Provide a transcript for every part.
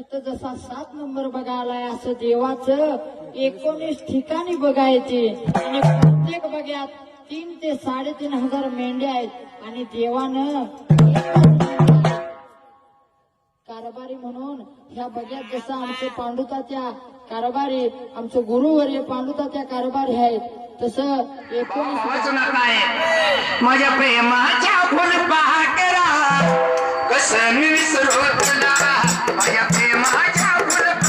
इथं जसा सात नंबर बघायलाय असं देवाचं एकोणीस ठिकाणी बघायचे. आणि प्रत्येक बघ्यात तीन ते साडेतीन हजार मेंढ्या आहेत. आणि देवानं कारभारी म्हणून ह्या बघ्यात जसं आमचे पांडुताच्या कारभारी आमचे गुरुवर्य पांडुताच्या कारभारी आहेत तसं एकोणीस माझ्या प्रेमाच्या कसं मी विसरू तुला माझ्या प्रेमाच्या फुल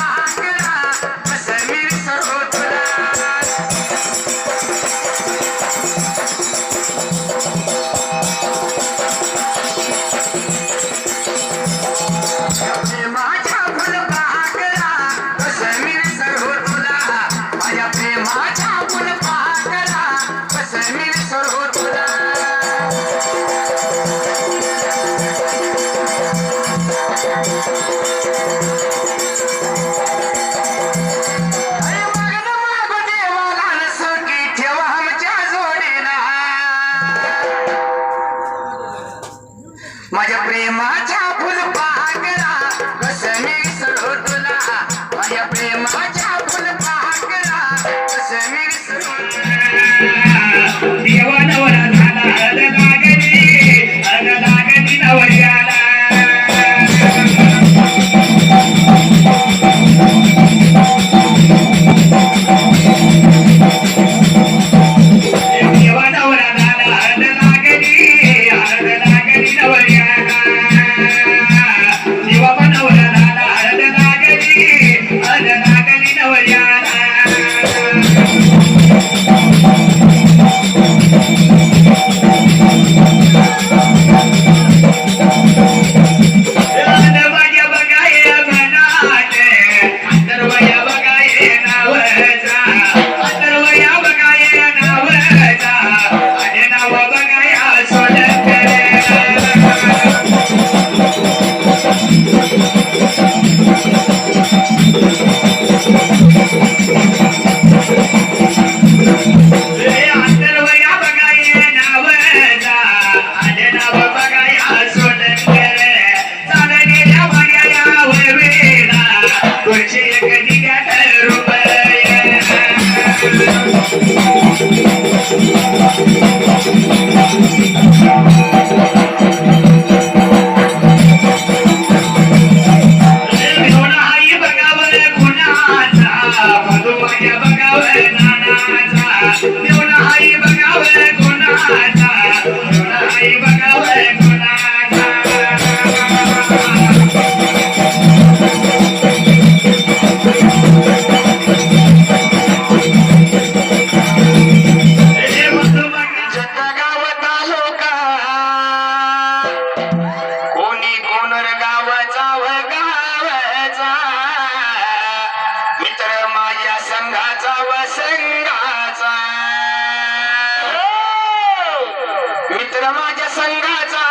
संघाचा.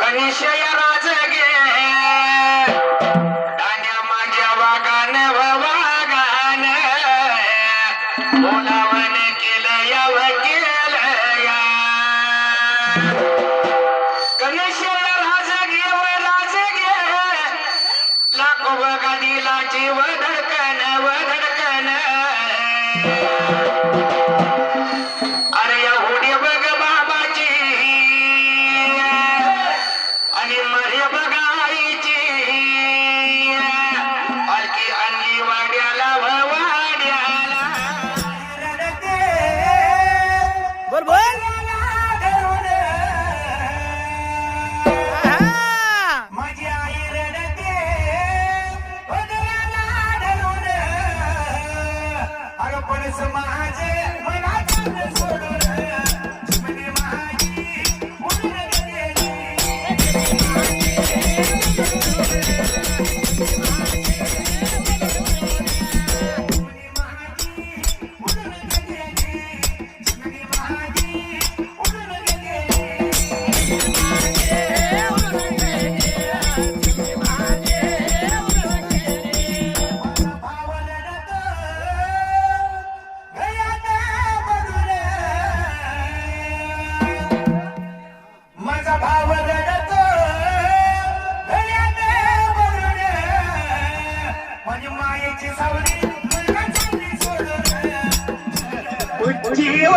गणेश राज गे डाण्या माग्या वागान वागान बोलावन केलं या वकील या. गणेश राज गे व राज गे लाखो गाडीला जीव धडकन व धडकन. ಜೀವ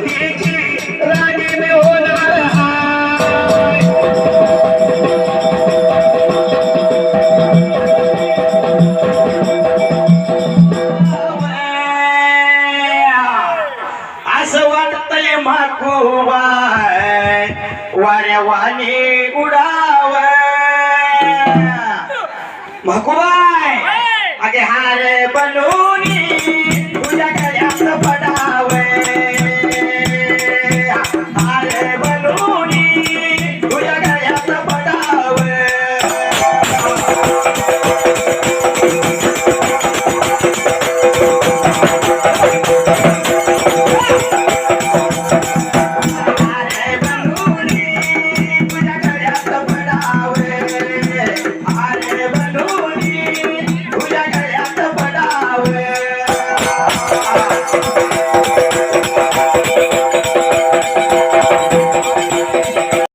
वाऱ्यावाने उडाव. भगवाय अगे हार बनूनी